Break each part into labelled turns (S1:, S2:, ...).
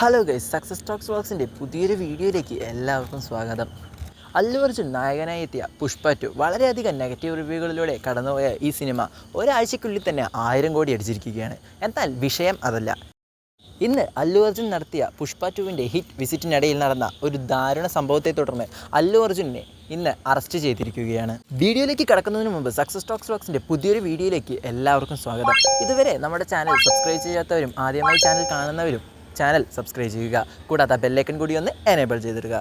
S1: Hello guys success talks വ്ളോഗ്സിന്റെ പുതിയൊരു വീഡിയോയിലേക്ക് എല്ലാവർക്കും സ്വാഗതം. അല്ലു അർജുൻ നായകനായി എത്തിയ പുഷ്പ ടു വളരെയധികം നെഗറ്റീവ് റിവ്യൂകളിലൂടെ കടന്നുപോയ ഈ സിനിമ ഒരാഴ്ചയ്ക്കുള്ളിൽ തന്നെ ആയിരം കോടി അടിച്ചിരിക്കുകയാണ്. എന്നാൽ വിഷയം അതല്ല. ഇന്ന് അല്ലു അർജുൻ നടത്തിയ പുഷ്പ ടുവിന്റെ ഹിറ്റ് വിസിറ്റിനിടയിൽ നടന്ന ഒരു ദാരുണ സംഭവത്തെ തുടർന്ന് അല്ലു അർജുനെ ഇന്ന് അറസ്റ്റ് ചെയ്തിരിക്കുകയാണ്. വീഡിയോയിലേക്ക് കടക്കുന്നതിന് മുമ്പ് സക്സസ് ടോക്സ് വ്ളോഗ്സിന്റെ പുതിയൊരു വീഡിയോയിലേക്ക് എല്ലാവർക്കും സ്വാഗതം. ഇതുവരെ നമ്മുടെ ചാനൽ സബ്സ്ക്രൈബ് ചെയ്യാത്തവരും ആദ്യമായി ചാനൽ കാണുന്നവരും ചാനൽ സബ്സ്ക്രൈബ് ചെയ്യുക. കൂടാതെ ബെല്ലൈക്കൺ കൂടി ഒന്ന് എനേബിൾ ചെയ്തിടുക.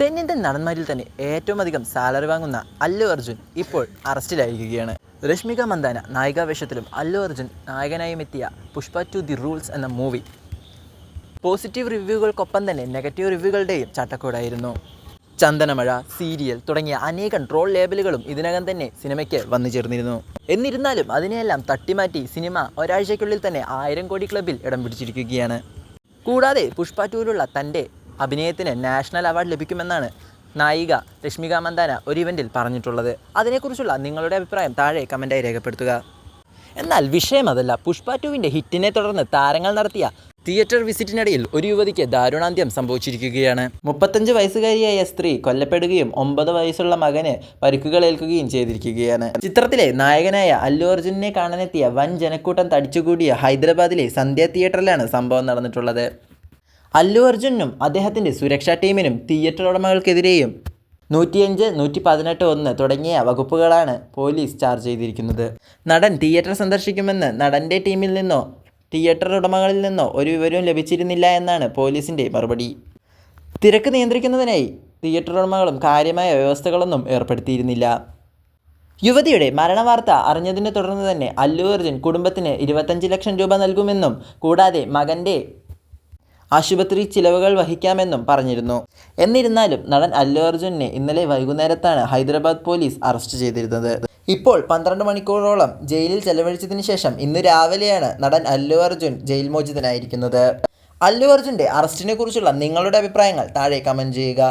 S1: തെന്നിന്റെ നടന്മാരിൽ തന്നെ ഏറ്റവും അധികം സാലറി വാങ്ങുന്ന അല്ലു അർജുൻ ഇപ്പോൾ അറസ്റ്റിലായിരിക്കുകയാണ്. രശ്മിക മന്ദാന നായികാവേഷത്തിലും അല്ലു അർജുൻ നായകനായും എത്തിയ പുഷ്പ ടു ദി റൂൾസ് എന്ന മൂവി. പോസിറ്റീവ് റിവ്യൂകൾക്കൊപ്പം തന്നെ നെഗറ്റീവ് റിവ്യൂകളുടെയും ചട്ടക്കൂടായിരുന്നു. ചന്ദനമഴ സീരിയൽ തുടങ്ങിയ അനേകം ട്രോൾ ലേബലുകളും ഇതിനകം തന്നെ സിനിമയ്ക്ക് വന്നു ചേർന്നിരുന്നു. എന്നിരുന്നാലും അതിനെയെല്ലാം തട്ടിമാറ്റി സിനിമ ഒരാഴ്ചയ്ക്കുള്ളിൽ തന്നെ ആയിരം കോടി ക്ലബിൽ ഇടം പിടിച്ചിരിക്കുകയാണ്. കൂടാതെ പുഷ്പ ടൂരുള്ള തന്റെ അഭിനയത്തിന് നാഷണൽ അവാർഡ് ലഭിക്കുമെന്നാണ് നായിക രശ്മിക മന്ദാന ഒരു ഇവന്റിൽ പറഞ്ഞിട്ടുള്ളത്. അതിനെക്കുറിച്ചുള്ള നിങ്ങളുടെ അഭിപ്രായം താഴെ കമന്റായി രേഖപ്പെടുത്തുക. എന്നാൽ വിഷയം അതല്ല. പുഷ്പ ടുവിന്റെ ഹിറ്റിനെ തുടർന്ന് താരങ്ങൾ നടത്തിയ തിയേറ്റർ വിസിറ്റിനിടയിൽ ഒരു യുവതിക്ക് ദാരുണാന്ത്യം സംഭവിച്ചിരിക്കുകയാണ്. മുപ്പത്തഞ്ച് വയസ്സുകാരിയായ സ്ത്രീ കൊല്ലപ്പെടുകയും ഒമ്പത് വയസ്സുള്ള മകന് പരിക്കുകളേൽക്കുകയും ചെയ്തിരിക്കുകയാണ്. ചിത്രത്തിലെ നായകനായ അല്ലു അർജുനെ കാണാനെത്തിയ വൻ ജനക്കൂട്ടം തടിച്ചുകൂടിയ ഹൈദരാബാദിലെ സന്ധ്യ തിയേറ്ററിലാണ് സംഭവം നടന്നിട്ടുള്ളത്. അല്ലു അർജുനും അദ്ദേഹത്തിന്റെ സുരക്ഷാ ടീമിനും തിയേറ്റർ ഉടമകൾക്കെതിരെയും നൂറ്റിയഞ്ച് നൂറ്റി പതിനെട്ട് ഒന്ന് തുടങ്ങിയ വകുപ്പുകളാണ് പോലീസ് ചാർജ് ചെയ്തിരിക്കുന്നത്. നടൻ തിയേറ്റർ സന്ദർശിക്കുമെന്ന് നടന്റെ ടീമിൽ നിന്നോ തിയേറ്റർ ഉടമകളിൽ നിന്നോ ഒരു വിവരവും ലഭിച്ചിരുന്നില്ല എന്നാണ് പോലീസിന്റെ മറുപടി. തിരക്ക് നിയന്ത്രിക്കുന്നതിനായി തിയേറ്റർ ഉടമകളും കാര്യമായ വ്യവസ്ഥകളൊന്നും ഏർപ്പെടുത്തിയിരുന്നില്ല. യുവതിയുടെ മരണവാർത്ത അറിഞ്ഞതിനെ തുടർന്ന് തന്നെ അല്ലു അർജുൻ കുടുംബത്തിന് ഇരുപത്തഞ്ച് ലക്ഷം രൂപ നൽകുമെന്നും കൂടാതെ മകന്റെ ആശുപത്രി ചിലവുകൾ വഹിക്കാമെന്നും പറഞ്ഞിരുന്നു. എന്നിരുന്നാലും നടൻ അല്ലു അർജുനെ ഇന്നലെ വൈകുന്നേരത്താണ് ഹൈദരാബാദ് പോലീസ് അറസ്റ്റ് ചെയ്തിരുന്നത്. ഇപ്പോൾ പന്ത്രണ്ട് മണിക്കൂറോളം ജയിലിൽ ചെലവഴിച്ചതിന് ശേഷം ഇന്ന് രാവിലെയാണ് നടൻ അല്ലു അർജുൻ ജയിൽ മോചിതനായിരിക്കുന്നത്. അല്ലു അർജുന്റെ അറസ്റ്റിനെ കുറിച്ചുള്ള നിങ്ങളുടെ അഭിപ്രായങ്ങൾ താഴെ കമന്റ് ചെയ്യുക.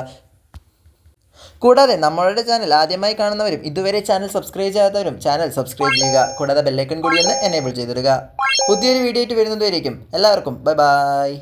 S1: കൂടാതെ നമ്മളുടെ ചാനൽ ആദ്യമായി കാണുന്നവരും ഇതുവരെ ചാനൽ സബ്സ്ക്രൈബ് ചെയ്യാത്തവരും ചാനൽ സബ്സ്ക്രൈബ് ചെയ്യുക. കൂടാതെ ബെല്ലൈക്കൺ കൂടി എനേബിൾ ചെയ്തിടുക. പുതിയൊരു വീഡിയോ ആയിട്ട് വരുന്നതുവരേക്കും എല്ലാവർക്കും ബൈ ബൈ